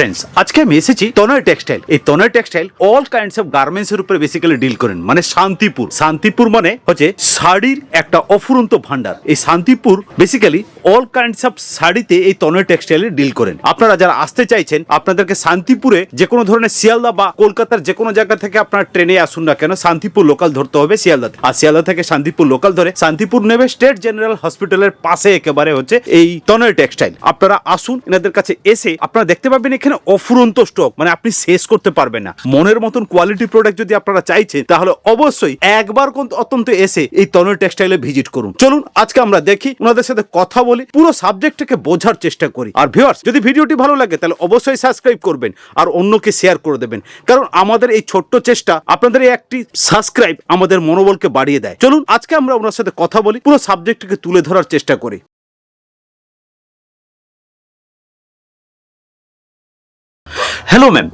Friends আজকে আমি এসেছি তনয় টেক্সটাইল এই Tanay textile all kinds of garments এর উপরে বেসিক্যালি ডিল করেন। মানে শান্তিপুর। শান্তিপুর মানে হচ্ছে শাড়ির একটা অফুরন্ত ভান্ডার এই Shantipur basically all kinds of শাড়িতে এই তনয় টেক্সটাইলে ডিল করেন। আপনারা যারা আসতে চাইছেন, আপনাদেরকে শান্তিপুরে যে কোনো ধরনের শিয়ালদা বা কলকাতার যে কোনো জায়গা থেকে আপনার ট্রেনে আসুন না কেন, শান্তিপুর লোকাল ধরতে হবে শিয়ালদা আর শিয়ালদা থেকে শান্তিপুর লোকাল ধরে শান্তিপুর নেবে স্টেট জেনারেল হসপিটালের পাশে একেবারে হচ্ছে এই তনয় টেক্সটাইল আপনারা আসুন, এনাদের কাছে এসে আপনারা দেখতে পাবেন এখানে অফুরন্ত স্টক মানে আপনি শেষ করতে পারবেন না। মনের মতন কোয়ালিটি প্রোডাক্ট যদি আপনারা চাইছেন, তাহলে অবশ্যই একবার অত্যন্ত এসে এই তনয় টেক্সটাইলে ভিজিট করুন। চলুন, আজকে আমরা দেখি, ওনাদের সাথে কথা বলি, পুরো সাবজেক্টটাকে বোঝার চেষ্টা করি। আর ভিউয়ার্স যদি ভিডিওটি ভালো লাগে, তাহলে অবশ্যই সাবস্ক্রাইব করবেন আর অন্যকে শেয়ার করে দেবেন। কারণ আমাদের এই ছোট্ট চেষ্টা আপনাদের এই একটি সাবস্ক্রাইব আমাদের মনোবলকে বাড়িয়ে দেয়। চলুন, আজকে আমরা ওনার সাথে কথা বলি, পুরো সাবজেক্টটাকে তুলে ধরার চেষ্টা করি। Hello ma'am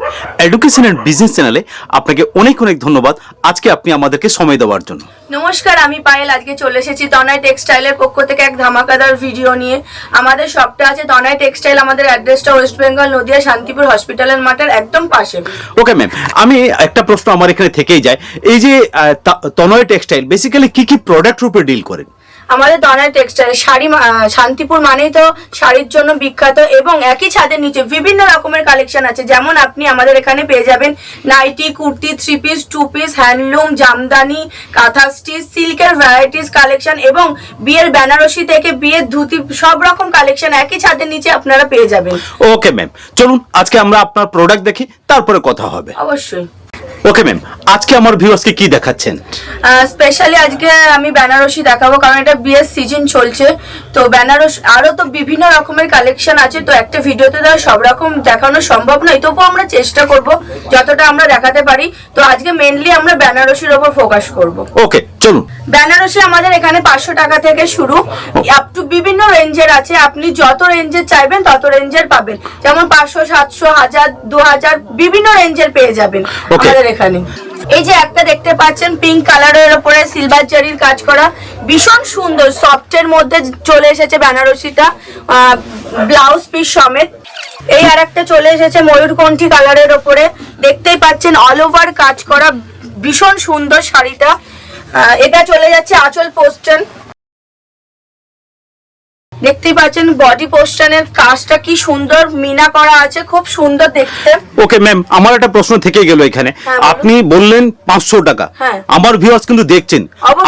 education and business চ্যানেলে আপনাকে অনেক অনেক ধন্যবাদ। আজকে আপনি আমাদেরকে সময় দেওয়ার জন্য। নমস্কার আমি পায়েল। আজকে চলে এসেছি তনয় টেক্সটাইলের পক্ষ থেকে এক ধামাকাদার ভিডিও নিয়ে। আমাদের শপটা আছে তনয় টেক্সটাইল আমাদের অ্যাড্রেসটা ওয়েস্ট বেঙ্গল নদিয়া শান্তিপুর হসপিটালের মাঠের একদম পাশে। ওকে ম্যাম আমি একটা প্রশ্ন আমার এখানে থেকেই যায়। এই যে তনয় টেক্সটাইল বেসিক্যালি কি কি প্রোডাক্ট রূপে ডিল করেন? আমাদের তনয় টেক্সটাইল শাড়ি শান্তিপুর মানেই তো শাড়ির জন্য বিখ্যাত এবং একই ছাদের নিচে বিভিন্ন রকমের কালেকশন আছে। যেমন আপনি আমাদের এখানে পেয়ে যাবেন nightie kurti three piece two piece handloom jamdani kantha stitch সিল্কের ভ্যারাইটিস কালেকশন এবং বিয়ের বেনারসি থেকে বিয়ের ধুতি সব রকম কালেকশন একই ছাদের নিচে আপনারা পেয়ে যাবেন। ওকে ম্যাম চলুন আজকে আমরা আপনার প্রোডাক্ট দেখি তারপরে কথা হবে। অবশ্যই। ওকে ম্যাম আজকে আমার ভিউয়ার্সকে কি দেখাচ্ছেন? স্পেশালি আজকে আমি বেনারসি দেখাবো কারণ এটা বিয়ের সিজন চলছে। তো বেনারস আরও তো বিভিন্ন রকমের কালেকশন আছে তো একটা ভিডিওতে তো সব রকম দেখানো সম্ভব নয়। তবুও আমরা চেষ্টা করব যতটা আমরা দেখাতে পারি। তো আজকে মেনলি আমরা বেনারসির ওপর ফোকাস করব। ওকে চলুন। বেনারসি আমাদের এখানে পাঁচশো টাকা থেকে শুরু। আপ টু বিভিন্ন রেঞ্জের আছে। আপনি যত রেঞ্জের চাইবেন তত রেঞ্জের পাবেন। যেমন পাঁচশো সাতশো হাজার দু হাজার বিভিন্ন রেঞ্জের পেয়ে যাবেন আমাদের এখানে। এই যে একটা দেখতে পাচ্ছেন পিঙ্ক কালারের উপরে সিলভার জারির কাজ করা। ভীষণ সুন্দর সফটের মধ্যে চলে এসেছে বেনারসিটা। ব্লাউজ পিস সমেত। এই আর একটা চলে এসেছে ময়ূরকণ্ঠী কালারের ওপরে দেখতেই পাচ্ছেন অল ওভার কাজ করা। ভীষণ সুন্দর শাড়িটা। এটা চলে যাচ্ছে আঁচল পোস্টান দেখতেই পাচ্ছেন বডি পোস্টানের কাজটা কি সুন্দর মিনা করা আছে খুব সুন্দর দেখতে। ওকে ম্যাম আমার একটা প্রশ্ন থেকে গেল এখানে। হ্যাঁ, আপনি বললেন পাঁচশো টাকা। হ্যাঁ। আমার ভিউয়ার্স কিন্তু দেখছেন।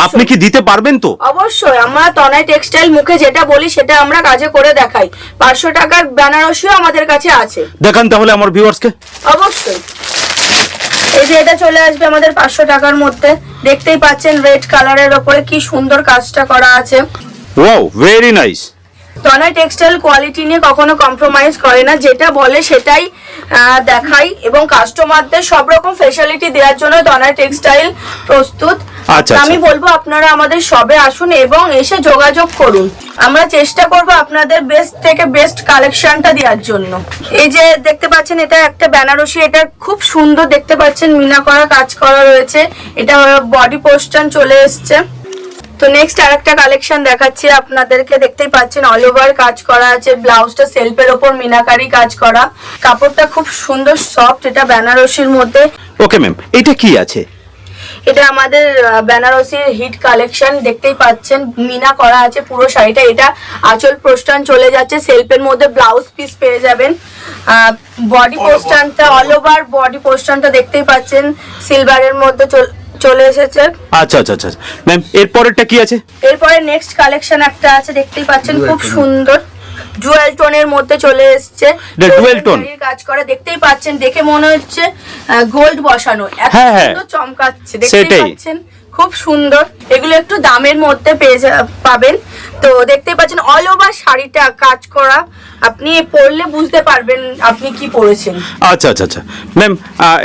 আপনি কি দিতে পারবেন তো? অবশ্যই আমরা তনাই টেক্সটাইল মুখে যেটা বলি সেটা আমরা কাজে করে দেখাই। পাঁচশো টাকার বেনারসিও আমাদের কাছে আছে। দেখান তাহলে আমার ভিউয়ার্সকে অবশ্যই। এই যে এটা চলে আসবে আমাদের পাঁচশো টাকার মধ্যে। দেখতেই পাচ্ছেন রেড কালারের ওপরে কি সুন্দর কাজটা করা আছে। Wow very nice Tanay textile quality নিয়ে কখনো কম্প্রোমাইজ করে না। যেটা বলে সেটাই দেখাই এবং কাস্টমারদের সব রকম ফেসিলিটি দেওয়ার জন্য তনয় টেক্সটাইল প্রস্তুত। আচ্ছা, আমি আচ্ছা। বলব আপনারা আমাদের সবে আসুন এবং এসে যোগাযোগ করুন। আমরা চেষ্টা করব আপনাদের বেস্ট থেকে বেস্ট কালেকশনটা দেওয়ার জন্য। এই যে দেখতে পাচ্ছেন এটা একটা বেনারসি এটা খুব সুন্দর দেখতে পাচ্ছেন। মিনা করা কাজ করা রয়েছে। এটা বডি পোস্টান চলে এসছে। তো নেক্সট আরেকটা কালেকশন দেখাচ্ছি আপনাদেরকে দেখতেই পাচ্ছেন অল ওভার কাজ করা আছে ব্লাউজটা সেলফের ওপর মিনাকারি কাজ করা। কাপড়টা খুব সুন্দর সফট এটা বেনারসির মধ্যে। ওকে ম্যাম এটা কি আছে? এটা আমাদের বেনারসির হিট কালেকশন দেখতেই পাচ্ছেন মিনা করা আছে পুরো শাড়িটা। এটা আঁচল প্রস্টান চলে যাচ্ছে সেলফের মধ্যে ব্লাউজ পিস পেয়ে যাবেন। বডি পোস্টানটা অল ওভার বডি পোস্টানটা দেখতেই পাচ্ছেন সিলভারের মধ্যে চল- এসেছে। আচ্ছা আচ্ছা আচ্ছা ম্যাম এরপরেরটা কি আছে? এরপরে নেক্সট কালেকশন একটা আছে দেখতেই পাচ্ছেন খুব সুন্দর। ডুয়েল টোনের মধ্যে চলে এসেছে। The টোন কাজ করা দেখতেই পাচ্ছেন দেখে মনে হচ্ছে গোল্ড বসানো। এত হ্যাঁ, হ্যাঁ। সুন্দর চমকাচ্ছে দেখতেই সেটাই। পাচ্ছেন। খুব সুন্দর। এগুলো একটু দামের মধ্যে পেয়ে পাবেন। তো দেখতেই পাচ্ছেন অল ওভার শাড়িটা কাজ করা। আপনি পরলে বুঝতে পারবেন আপনি কি পরেছেন। আচ্ছা আচ্ছা আচ্ছা। ম্যাম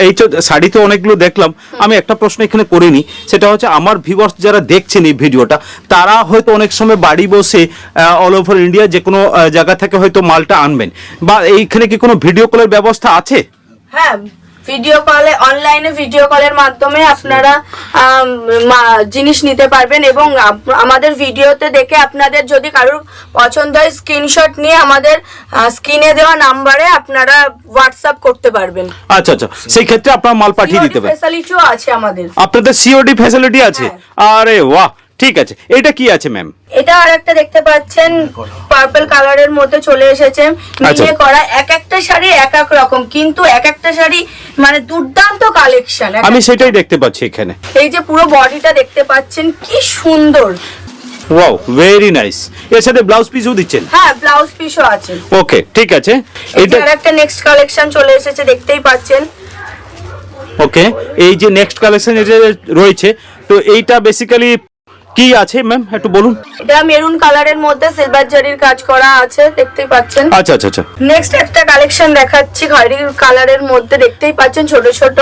এই তো শাড়ি তো অনেকগুলো দেখলাম। আমি একটা প্রশ্ন এখানে করিনি। সেটা হচ্ছে আমার ভিউয়ার্স যারা দেখছেন এই ভিডিওটা তারা হয়তো অনেক সময় বাড়ি বসে অল ওভার ইন্ডিয়া যে কোনো জায়গা থেকে হয়তো মালটা আনবেন। বা এইখানে কি কোনো ভিডিও কলের ব্যবস্থা আছে? হ্যাঁ ভিডিও কলে অনলাইনে ভিডিও কলের মাধ্যমে আপনারা জিনিস নিতে পারবেন এবং আমাদের ভিডিওতে দেখে আপনাদের যদি কারোর পছন্দ হয় স্ক্রিনশট নিয়ে আমাদের স্ক্রিনে দেওয়া নাম্বারে আপনারা হোয়াটসঅ্যাপ করতে পারবেন। আচ্ছা আচ্ছা। সেই ক্ষেত্রে আপনার মাল পাঠিয়ে দিতে পারেন। ফেসিলিটিও আছে আমাদের। আপনাদের সিওডি ফ্যাসিলিটি আছে? হ্যাঁ। আরে বাহ! ঠিক আছে এটা কি আছে ম্যাম এটা আর একটা দেখতে পাচ্ছেন পার্পল কালারের মধ্যে চলে এসেছে। আচ্ছা। মিলিয়ে করা এক একটা শাড়ি এক এক রকম কিন্তু এক একটা শাড়ি মানে দুর্দান্ত কালেকশন আমি সেটাই দেখতে পাচ্ছি এখানে। এই যে পুরো বডিটা দেখতে পাচ্ছেন কি সুন্দর। ওয়াও ভেরি নাইস এর সাথে ব্লাউজ পিসও দিচ্ছেন? হ্যাঁ ব্লাউজ পিসও আছে। ওকে ঠিক আছে। এটা আর একটা নেক্সট কালেকশন চলে এসেছে দেখতেই পাচ্ছেন। ওকে এই যে নেক্সট কালেকশন এটা রয়েছে তো এইটা বেসিক্যালি কি আছে ম্যাম একটু বলুন। এটা মেরুন কালারের মধ্যে সিলভার জারির কাজ করা আছে দেখতেই পাচ্ছেন। আচ্ছা আচ্ছা আচ্ছা। নেক্সট একটা কালেকশন দেখাচ্ছি খয়েরি কালারের মধ্যে দেখতেই পাচ্ছেন ছোট ছোট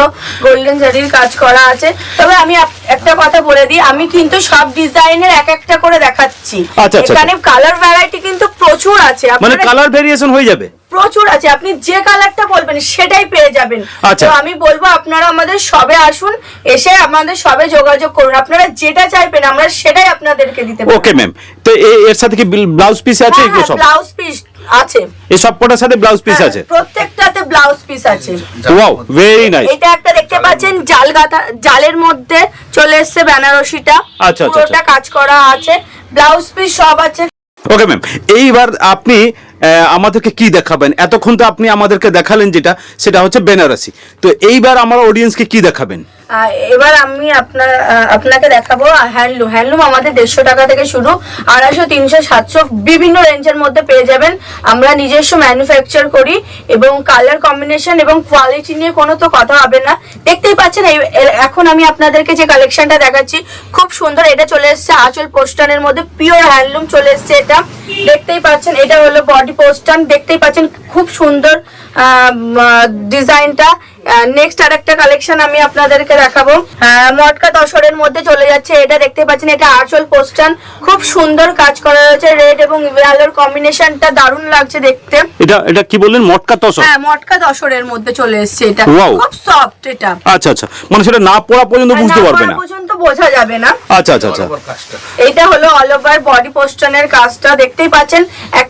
গোল্ডেন জারির কাজ করা আছে। তবে আমি একটা কথা বলে দিই আমি কিন্তু সব ডিজাইনের এক একটা করে দেখাচ্ছি। আচ্ছা, আচ্ছা। এখানে কালার ভ্যারাইটি কিন্তু প্রচুর আছে। মানে কালার ভেরিয়েশন হয়ে যাবে? প্রচুর আছে। আপনি যে কালারটা বলবেন সেটাই পেয়ে যাবেন। আচ্ছা। তো আমি বলব আপনারা আমাদের সবে আসুন এসে আমাদের সবে যোগাযোগ করুন। আপনারা যেটা চাইবেন আমরা সেটাই আপনাদেরকে দিতে পারব। ওকে ম্যাম তো এর সাথে কি ব্লাউজ পিস আছে? এগুলো সব? ব্লাউজ পিস আছে। এই সব কটার সাথে ব্লাউজ পিস হ্যাঁ, আছে? প্রত্যেকটাতে ব্লাউজ পিস আছে। ওয়াও ভেরি নাইস এটা একটা দেখতে পাচ্ছেন জাল গাথা জালের মধ্যে চলে এসছে বেনারসিটা। আচ্ছা, আচ্ছা, পুরোটা কাজ করা আছে। ব্লাউজ পিস সব আছে। ওকে ম্যাম এইবার আপনি আমাদেরকে কি দেখাবেন? এতক্ষণ তো আপনি আমাদেরকে দেখালেন যেটা, সেটা হচ্ছে বেনারসি। তো এইবার আমার অডিয়েন্সকে কি দেখাবেন? এবার আমি আপনার আপনাকে দেখাবো হ্যান্ডলুম। হ্যান্ডলুম আমাদের দেড়শো টাকা থেকে শুরু। আড়াইশো, তিনশো, সাতশো বিভিন্ন রেঞ্জের মধ্যে পেয়ে যাবেন। আমরা নিজস্ব ম্যানুফ্যাকচার করি এবং কালার কম্বিনেশন এবং কোয়ালিটি নিয়ে কোনো তো কথা হবে না। দেখতেই পাচ্ছেন এখন আমি আপনাদেরকে যে কালেকশনটা দেখাচ্ছি, খুব সুন্দর। এটা চলে এসছে আঁচল পোস্টানের মধ্যে। পিওর হ্যান্ডলুম চলে এসছে এটা। দেখতেই পাচ্ছেন, এটা হলো বডি পোস্টান দেখতেই পাচ্ছেন খুব সুন্দর ডিজাইনটা নেক্সট আর একটা কালেকশন আমি আপনাদেরকে দেখাবো। মটকা দশরের মধ্যে চলে যাচ্ছে। এটা দেখতে পাচ্ছেন এটা আঁচল পোস্টান খুব সুন্দর কাজ করা রয়েছে রেড এবং ইয়েলোর কম্বিনেশনটা দারুণ লাগছে দেখতে। এটা এটা কি বললেন মটকা দশর? হ্যাঁ মটকা দশরের মধ্যে চলে এসেছে এটা। খুব সফট এটা। আচ্ছা আচ্ছা। মানে সেটা না পড়া পর্যন্ত বুঝতে পারবে না। পর্যন্ত বোঝা যাবে না। আচ্ছা আচ্ছা আচ্ছা। এইটা হলো অল ওভার বডি পোস্টানের কাজটা দেখতেই পাচ্ছেন। এক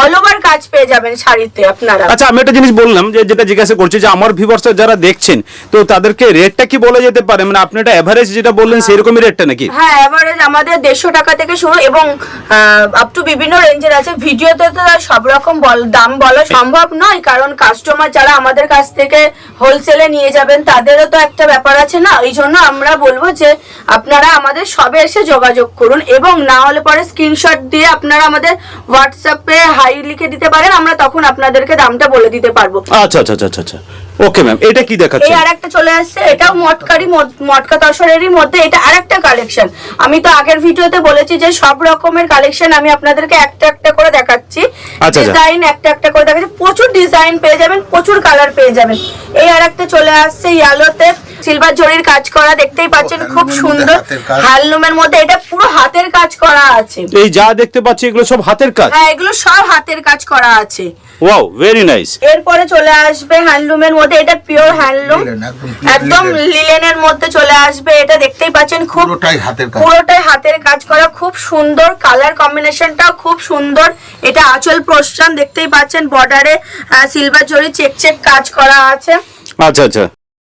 অল ওভার কাজ পেয়ে যাবেন শাড়িতে আপনারা। আচ্ছা আমি একটা জিনিস বললাম যে যেটা জিজ্ঞাসা করছি যে আমার ভিউয়ার্স যারা দেখছেন তো তাদেরকে রেটটা কি বলা যেতে পারে? মানে আপনি একটা এভারেজ যেটা বললেন সেরকমই রেটটা নাকি? হ্যাঁ এভারেজ আমাদের দেড়শো টাকা থেকে শুরু এবং আপ টু বিভিন্ন রেঞ্জের আছে। ভিডিওতে তো সব রকম বল- দাম বলা সম্ভব নয় কারণ কাস্টমার যারা আমাদের কাছ থেকে হোলসেলে নিয়ে যাবেন তাদেরও তো একটা ব্যাপার আছে না? এই জন্য আমরা বলব যে আপনারা আমাদের সবে এসে যোগাযোগ করুন এবং না হলে পরে স্ক্রিনশট দিয়ে আপনারা আমাদের হোয়াটসঅ্যাপে হাই লিখে দিতে পারেন, আমরা তখন আপনাদেরকে দামটা বলে দিতে পারব। আচ্ছা আচ্ছা আচ্ছা আচ্ছা। ওকে ম্যাম এটা কি এই দেখাচ্ছেন? আর একটা চলে আসছে এটাও মটকারি মটকা তসরেরই মধ্যে এটা আরেকটা কালেকশন আমি তো আগের ভিডিওতে বলেছি যে সব রকমের কালেকশন আমি আপনাদেরকে একটা একটা করে দেখাচ্ছি। আচ্ছা, আচ্ছা। ডিজাইন একটা একটা করে দেখাচ্ছি। প্রচুর ডিজাইন পেয়ে যাবেন প্রচুর কালার পেয়ে যাবেন। এই আর একটা চলে আসছে ইয়ালোতে সিলভার জরির কাজ করা দেখতেই পাচ্ছেন খুব সুন্দর। হ্যান্ডলুমের মধ্যে এটা পুরো হাতের কাজ করা আছে। এই যা দেখতে পাচ্ছি এগুলো সব হাতের কাজ? হ্যাঁ এগুলো সব হাতের কাজ করা আছে। ওয়াও ভেরি নাইস এরপরে চলে আসবে হ্যান্ডলুমের মধ্যে এটা পিওর হ্যান্ডলুম একদম। লিলেনের মধ্যে চলে আসবে। এটা দেখতেই পাচ্ছেন খুব পুরোটাই হাতের কাজ। পুরোটাই হাতের কাজ করা খুব সুন্দর কালার কম্বিনেশনটাও খুব সুন্দর। এটা আঁচল প্রস্থান দেখতেই পাচ্ছেন বর্ডারে সিলভার জরি চেক চেক কাজ করা আছে। আচ্ছা আচ্ছা।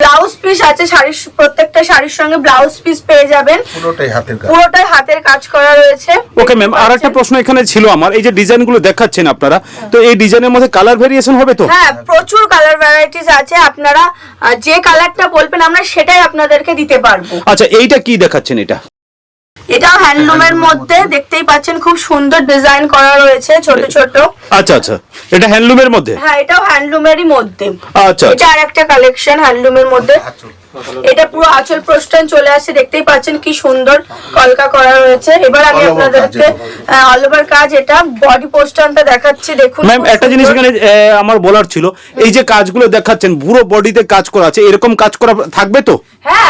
ব্লাউজ পিস আছে শাড়ির প্রত্যেকটা শাড়ির সঙ্গে ব্লাউজ পিস পেয়ে যাবেন। পুরোটাই হাতের কাজ। পুরোটাই হাতের কাজ করা রয়েছে। ওকে ম্যাম আর একটা প্রশ্ন এখানে ছিল আমার। এই যে ডিজাইনগুলো দেখাচ্ছেন আপনারা তো এই ডিজাইনের মধ্যে কালার ভেরিয়েশন হবে তো? হ্যাঁ প্রচুর কালার ভ্যারাইটিস আছে। আপনারা আহ, যে কালারটা বলবেন আমরা সেটাই আপনাদেরকে দিতে পারব। আচ্ছা এইটা কি দেখাচ্ছেন এটা? এটাও হ্যান্ডলুমের মধ্যে দেখতেই পাচ্ছেন খুব সুন্দর ডিজাইন করা রয়েছে ছোট ছোট। আচ্ছা আচ্ছা এটা হ্যান্ডলুমের মধ্যে? হ্যাঁ এটাও হ্যান্ডলুমেরই মধ্যে। আচ্ছা এটা আরেকটা কালেকশন কালেকশন হ্যান্ডলুমের মধ্যে। এটা পুরো আঁচল প্রস্থান চলে আসছে দেখতেই পাচ্ছেন কি সুন্দর কলকা করা রয়েছে এবার আমি আপনাদেরকে অল ওভার কাজ এটা বডি পোস্টানটা দেখাচ্ছি দেখুন ম্যাম একটা জিনিস এখানে আমার বলার ছিল এই যে কাজগুলো দেখাচ্ছেন পুরো বডিতে কাজ করা আছে এরকম কাজ করা থাকবে তো? হ্যাঁ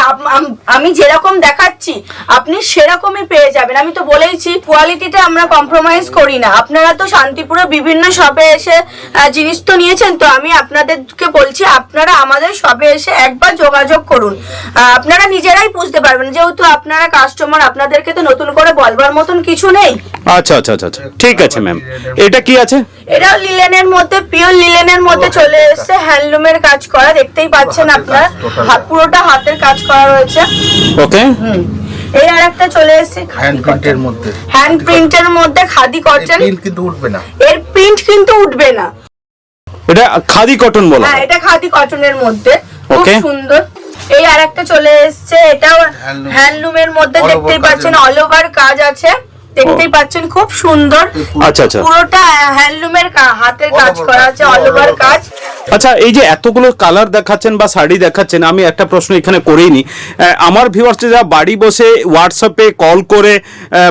আমি যেরকম দেখাচ্ছি আপনি সেরকমই পেয়ে যাবেন। আমি তো বলেইছি কোয়ালিটিতে আমরা কম্প্রোমাইজ করি না। আপনারা তো শান্তিপুরে বিভিন্ন শপে এসে আহ, জিনিস তো নিয়েছেন তো আমি আপনাদেরকে বলছি আপনারা আমাদের শপে এসে একবার যোগাযোগ করুন। আহ, আপনারা নিজেরাই বুঝতে পারবেন যেহেতু আপনারা কাস্টমার আপনাদেরকে তো নতুন করে বলবার মতন কিছু নেই। আচ্ছা আচ্ছা আচ্ছা আচ্ছা। ঠিক আছে ম্যাম এটা? কি আছে? এটাও লিলেনের মধ্যে পিওর লিলেনের মধ্যে চলে এসেছে হ্যান্ডলুমের কাজ করা দেখতেই পাচ্ছেন আপনারা। কাজ, total হা- পুরোটা হাতের কাজ করা রয়েছে। ওকে হুম। এই আর একটা চলে এসেছে হ্যান্ড প্রিন্টের মধ্যে। হ্যান্ড প্রিন্টের মধ্যে খাদি কটন প্রিন্ট কিন্তু উঠবে না। এর প্রিন্ট কিন্তু উঠবে না। এটা খাদি কটন বলা হ্যাঁ এটা খাদি কটনের মধ্যে। খুব সুন্দর। এই আর একটা চলে এসছে এটাও হ্যান্ডলুম হ্যান্ডলুমের মধ্যে দেখতেই পাচ্ছেন। অল ওভার কাজ আছে দেখতেই পাচ্ছেন খুব সুন্দর। আচ্ছা আচ্ছা। পুরোটা হ্যান্ডলুমের হাতের কাজ করা আছে অল ওভার কাজ। আচ্ছা এই যে এতগুলো কালার দেখাচ্ছেন বা শাড়ি দেখাচ্ছেন আমি একটা প্রশ্ন এখানে করেই নি আমার ভিউয়ার্স যারা বাড়ি বসে হোয়াটসঅ্যাপে কল করে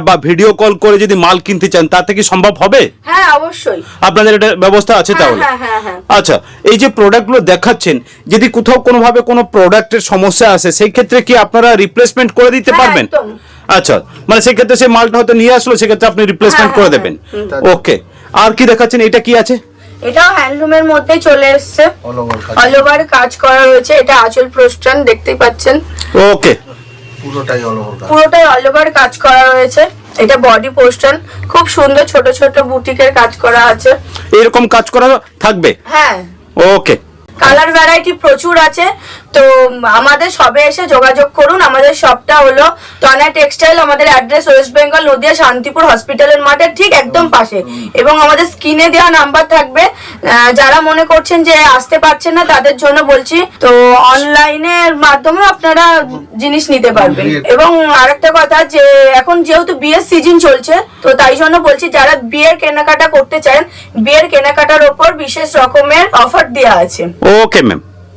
বা ভিডিও কল করে যদি মাল কিনতে চান তাতে কি সম্ভব হবে? হ্যাঁ অবশ্যই। আপনাদের এটা ব্যবস্থা আছে হ্যাঁ, তাহলে? হ্যাঁ, হ্যাঁ, হ্যাঁ। আচ্ছা এই যে প্রোডাক্টগুলো দেখাচ্ছেন যদি কোথাও কোনোভাবে কোনো প্রোডাক্টের সমস্যা আসে সেই ক্ষেত্রে কি আপনারা রিপ্লেসমেন্ট করে দিতে পারবেন। আচ্ছা মানে সেই ক্ষেত্রে সেই মালটা হয়তো নিয়ে আসলো সেক্ষেত্রে আপনি রিপ্লেসমেন্ট হ্যাঁ, করে হ্যাঁ, দেবেন। ওকে আর কি দেখাচ্ছেন? এটা কি আছে? এটাও হ্যান্ডলুমের মধ্যে চলে এসেছে। অল ওভার কাজ। অল ওভার কাজ করা রয়েছে এটা আঁচল প্রস্থান দেখতেই পাচ্ছেন। ওকে পুরোটাই অল ওভার কাজ। পুরোটাই অল ওভার কাজ করা রয়েছে এটা বডি পোস্টার খুব সুন্দর ছোট ছোট বুটিকের কাজ করা আছে। এরকম কাজ করা থাকবে? হ্যাঁ। ওকে কালার ভ্যারাইটি প্রচুর আছে। তো আমাদের সবে এসে যোগাযোগ করুন। আমাদের শপটা হলো তনা টেক্সটাইল আমাদের address West Bengal Nadia Shantipur হসপিটালের মাঠের ঠিক একদম পাশে। এবং আমাদের স্ক্রিনে দেওয়া নাম্বার থাকবে। আহ, যারা মনে করছেন যে আসতে পারছেন না তাদের জন্য বলছি তো অনলাইনের মাধ্যমে আপনারা জিনিস নিতে পারবেন। এবং আরেকটা কথা যে এখন যেহেতু বিয়ের সিজন চলছে তো তাই জন্য বলছি যারা বিয়ের কেনাকাটা করতে চান বিয়ের কেনাকাটার ওপর বিশেষ রকমের অফার দেওয়া আছে। Okay ma'am